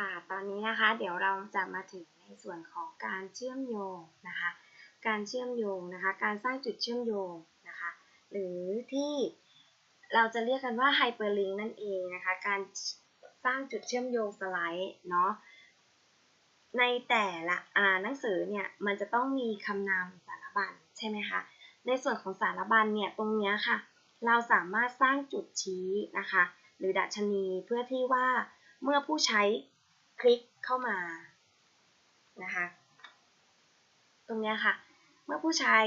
ค่ะ ตอนนี้นะคะเดี๋ยวเราจะมาถึงในส่วนของการเชื่อมโยงนะคะ การเชื่อมโยงนะคะ การสร้างจุดเชื่อมโยงนะคะ หรือที่เราจะเรียกกันว่าไฮเปอร์ลิงก์นั่นเองนะคะ การสร้างจุดเชื่อมโยงสไลด์เนาะ ในแต่ละอ่าหนังสือเนี่ยมันจะต้องมีคำนามสารบัญใช่ไหมคะ ในส่วนของสารบัญเนี่ยตรงนี้ค่ะ เราสามารถสร้างจุดชี้นะคะ หรือดัชนีเพื่อที่ว่าเมื่อผู้ใช้ คลิกเข้ามานะคะ ตรงนี้ค่ะ เมื่อผู้ใช้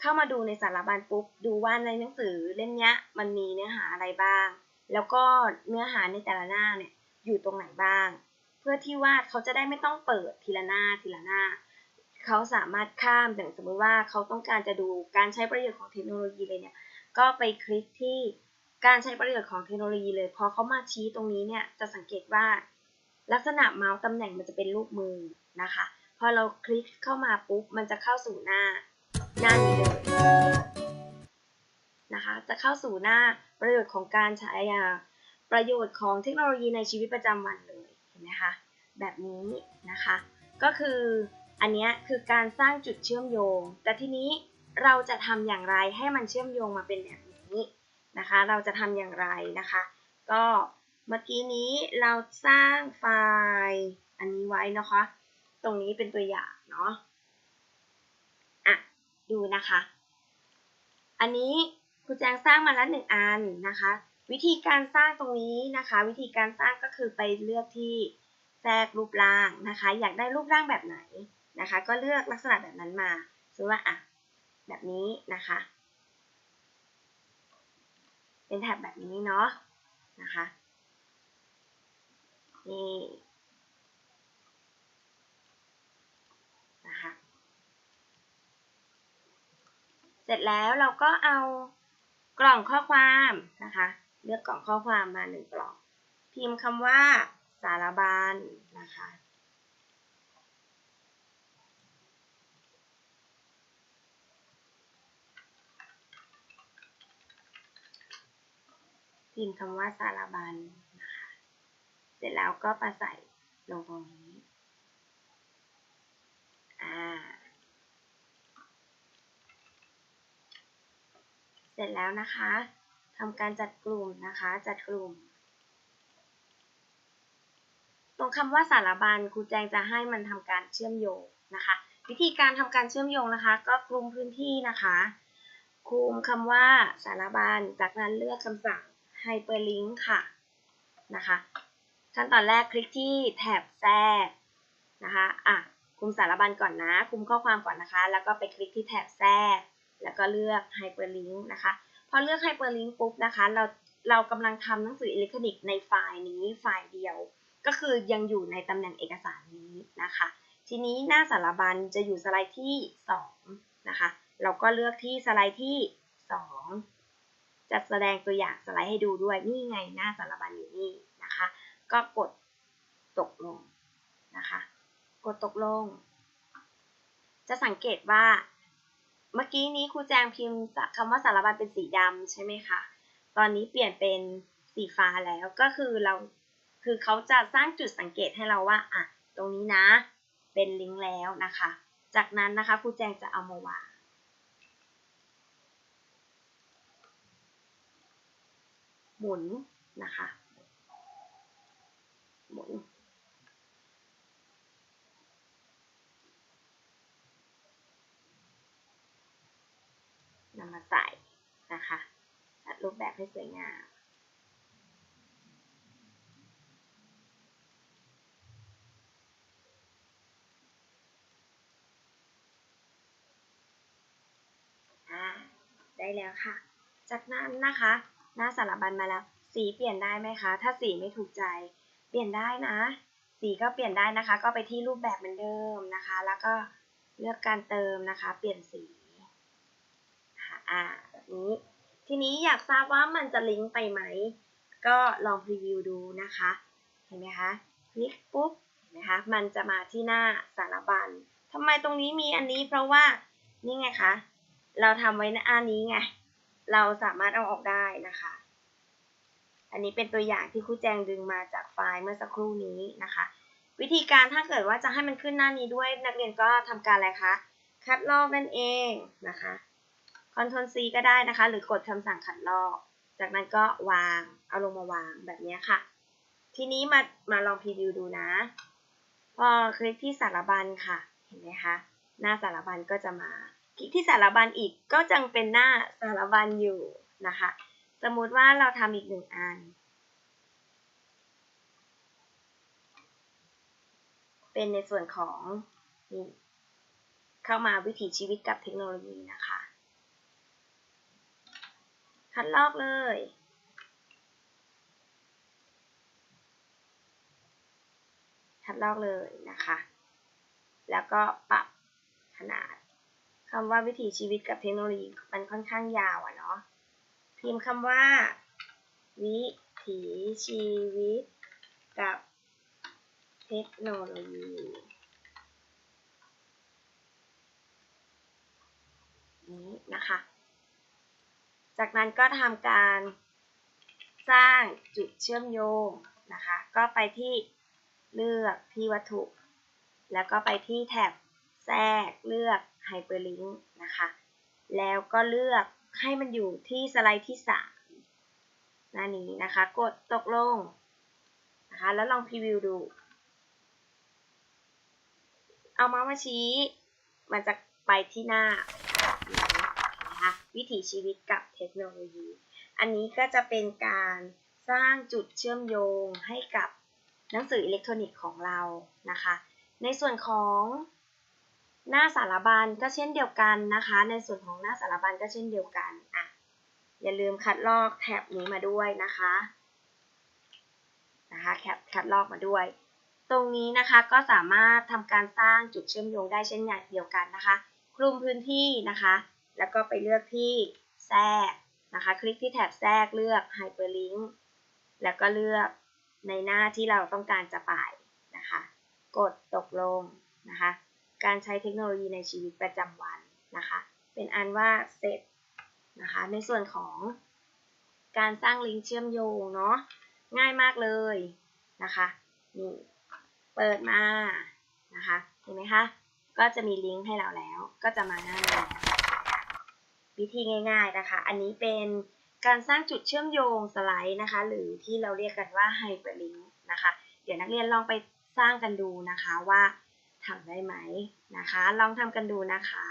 เข้ามาดูในสารบัญปุ๊บ ดูว่าในหนังสือเล่มนี้มันมีเนื้อหาอะไรบ้าง แล้วก็เนื้อหาในแต่ละหน้าเนี่ยอยู่ตรงไหนบ้าง เพื่อที่ว่าเขาจะได้ไม่ต้องเปิดทีละหน้าทีละหน้า เขาสามารถข้ามอย่างสมมติว่าเขาต้องการจะดูการใช้ประโยชน์ของเทคโนโลยีเลยเนี่ย ก็ไปคลิกที่การใช้ประโยชน์ของเทคโนโลยีเลย พอเขามาชี้ตรงนี้เนี่ยจะสังเกตว่า ลักษณะเมาส์ตำแหน่งมันจะเป็นรูปมือนะคะ พอเราคลิกเข้ามาปุ๊บ มันจะเข้าสู่หน้า หน้านี้เลยนะคะ จะเข้าสู่หน้าประโยชน์ของการใช้ประโยชน์ของเทคโนโลยีในชีวิตประจำวันเลยเห็นไหมคะแบบนี้นะคะ ก็คืออันนี้คือการสร้างจุดเชื่อมโยง แต่ทีนี้เราจะทำอย่างไรให้มันเชื่อมโยงมาเป็นแบบนี้นะคะ เราจะทำอย่างไรนะคะ ก็ เมื่อกี้นี้เราสร้างไฟล์อันนี้ไว้นะคะ ตรงนี้เป็นตัวอย่างเนาะอะดูนะคะ อันนี้ครูแจงสร้างมาแล้วหนึ่งอันนะคะ วิธีการสร้างตรงนี้นะคะ วิธีการสร้างก็คือไปเลือกที่แทรกรูปร่างนะคะ อยากได้รูปร่างแบบไหนนะคะ ก็เลือกลักษณะแบบนั้นมาสมมติว่าอะแบบนี้นะคะ เป็นแท็บแบบนี้เนาะนะคะ นี่นะคะเสร็จแล้วเราก็เอากล่องข้อความนะคะ เลือกกล่องข้อความมาหนึ่งกล่อง พิมพ์คำว่าสารบัญนะคะพิมพ์คำว่าสารบัญน เสร็จแล้วก็มาใส่ลงตรงนี้ อ่า เสร็จแล้วนะคะทำการจัดกลุ่มนะคะ จัดกลุ่ม ตรงคำว่าสารบัญครูแจงจะให้มันทำการเชื่อมโยงนะคะ วิธีการทำการเชื่อมโยงนะคะ ก็กลุ่มพื้นที่นะคะคุมคำว่าสารบัญจากนั้นเลือกคำสั่ง hyperlink ค่ะนะคะ ขั้นตอนแรกคลิกที่แถบแทรกนะคะอะคุมสารบัญก่อนนะ คุมข้อความก่อนนะคะ แล้วก็ไปคลิกที่แถบแทรก แล้วก็เลือก hyperlink นะคะ พอเลือก hyperlink ปุ๊บนะคะ เราเรากำลังทำหนังสืออิเล็กทรอนิกส์ในไฟล์นี้ไฟล์เดียว ก็คือยังอยู่ในตำแหน่งเอกสารนี้นะคะ ทีนี้หน้าสารบัญจะอยู่สไลด์ที่ 2 นะคะ เราก็เลือกที่สไลด์ที่ 2 จะแสดงตัวอย่างสไลด์ให้ดูด้วย นี่ไงหน้าสารบัญอยู่นี่ ก็กดตกลงนะคะ กดตกลง จะสังเกตว่า เมื่อกี้นี้ครูแจงพิมพ์คำว่าสารบัญเป็นสีดำใช่ไหมคะ ตอนนี้เปลี่ยนเป็นสีฟ้าแล้วก็คือเราคือเขาจะสร้างจุดสังเกตให้เราว่าอะตรงนี้นะ เป็นลิงก์แล้วนะคะ จากนั้นนะคะครูแจงจะเอามาวางหมุนนะคะ หมุนนำมาใส่นะคะจัดรูปแบบให้สวยงามได้แล้วค่ะ จากนั้นนะคะ หน้าสารบัญมาแล้ว สีเปลี่ยนได้ไหมคะ ถ้าสีไม่ถูกใจ เปลี่ยนได้นะ สีก็เปลี่ยนได้นะคะ ก็ไปที่รูปแบบเหมือนเดิมนะคะ แล้วก็เลือกการเติมนะคะ เปลี่ยนสีอ่าแบบนี้ ทีนี้อยากทราบว่ามันจะลิงก์ไปไหม ก็ลองพรีวิวดูนะคะ เห็นไหมคะ คลิกปุ๊บ เห็นไหมคะ มันจะมาที่หน้าสารบัญทำไมตรงนี้มีอันนี้เพราะว่า นี่ไงคะ เราทำไว้ในอันนี้ไง เราสามารถเอาออกได้นะคะ อันนี้เป็นตัวอย่างที่ครูแจงดึงมาจากไฟล์เมื่อสักครู่นี้นะคะ วิธีการถ้าเกิดว่าจะให้มันขึ้นหน้านี้ด้วยนักเรียนก็ทำการอะไรคะ คัดลอกนั่นเองนะคะ Ctrl C ก็ได้นะคะ หรือกดคำสั่งคัดลอก จากนั้นก็วาง เอาลงมาวางแบบนี้ค่ะ ทีนี้มา มาลองพรีวิวดูนะ พอคลิกที่สารบัญค่ะ เห็นไหมคะ หน้าสารบัญก็จะมา คลิกที่สารบัญอีกก็จังเป็นหน้าสารบัญอยู่นะคะ สมมุติว่าเราทำอีกหนึ่งอัน เป็นในส่วนของนี่เข้ามาวิถีชีวิตกับเทคโนโลยีนะคะ คัดลอกเลยคัดลอกเลยนะคะ แล้วก็ปรับขนาดคำว่าวิถีชีวิตกับเทคโนโลยีมันค่อนข้างยาวอะเนาะ พิมพ์คำว่า วิถีชีวิต กับเทคโนโลยีนี้นะคะ จากนั้นก็ทำการสร้างจุดเชื่อมโยงนะคะ ก็ไปที่เลือกที่วัตถุ แล้วก็ไปที่แท็บแทรกเลือก Hyperlink นะคะ แล้วก็เลือก ให้มันอยู่ที่สไลด์ที่3หน้านี้นะคะ กดตกลงนะคะแล้วลองพรีวิวดู เอามามาชี้ มันจะไปที่หน้านะคะวิถีชีวิตกับเทคโนโลยี อันนี้ก็จะเป็นการสร้างจุดเชื่อมโยงให้กับหนังสืออิเล็กทรอนิกส์ของเรานะคะ ในส่วนของ หน้าสารบัญก็เช่นเดียวกันนะคะ ในส่วนของหน้าสารบัญก็เช่นเดียวกันอะอย่าลืมคัดลอกแท็บนี้มาด้วยนะคะนะคะแคปคัดลอกมาด้วย ตรงนี้นะคะก็สามารถทำการสร้างจุดเชื่อมโยงได้เช่นเดียวกันนะคะ คลุมพื้นที่นะคะ แล้วก็ไปเลือกที่แทรกนะคะ คลิกที่แถบแทรกเลือก Hyperlink แล้วก็เลือกในหน้าที่เราต้องการจะไปนะคะ กดตกลงนะคะ การใช้เทคโนโลยีในชีวิตประจำวันนะคะ เป็นอันว่าเสร็จนะคะ ในส่วนของการสร้างลิงก์เชื่อมโยงเนาะง่ายมากเลยนะคะนี่เปิดมานะคะเห็นไหมคะก็จะมีลิงก์ให้เราแล้วก็จะมาหน้านี้วิธีง่าย ๆนะคะ อันนี้เป็นการสร้างจุดเชื่อมโยงสไลด์นะคะ หรือที่เราเรียกกันว่า Hyperlink นะคะ เดี๋ยวนักเรียนลองไปสร้างกันดูนะคะว่า ทำได้ไหมนะคะ ลองทำกันดูนะคะ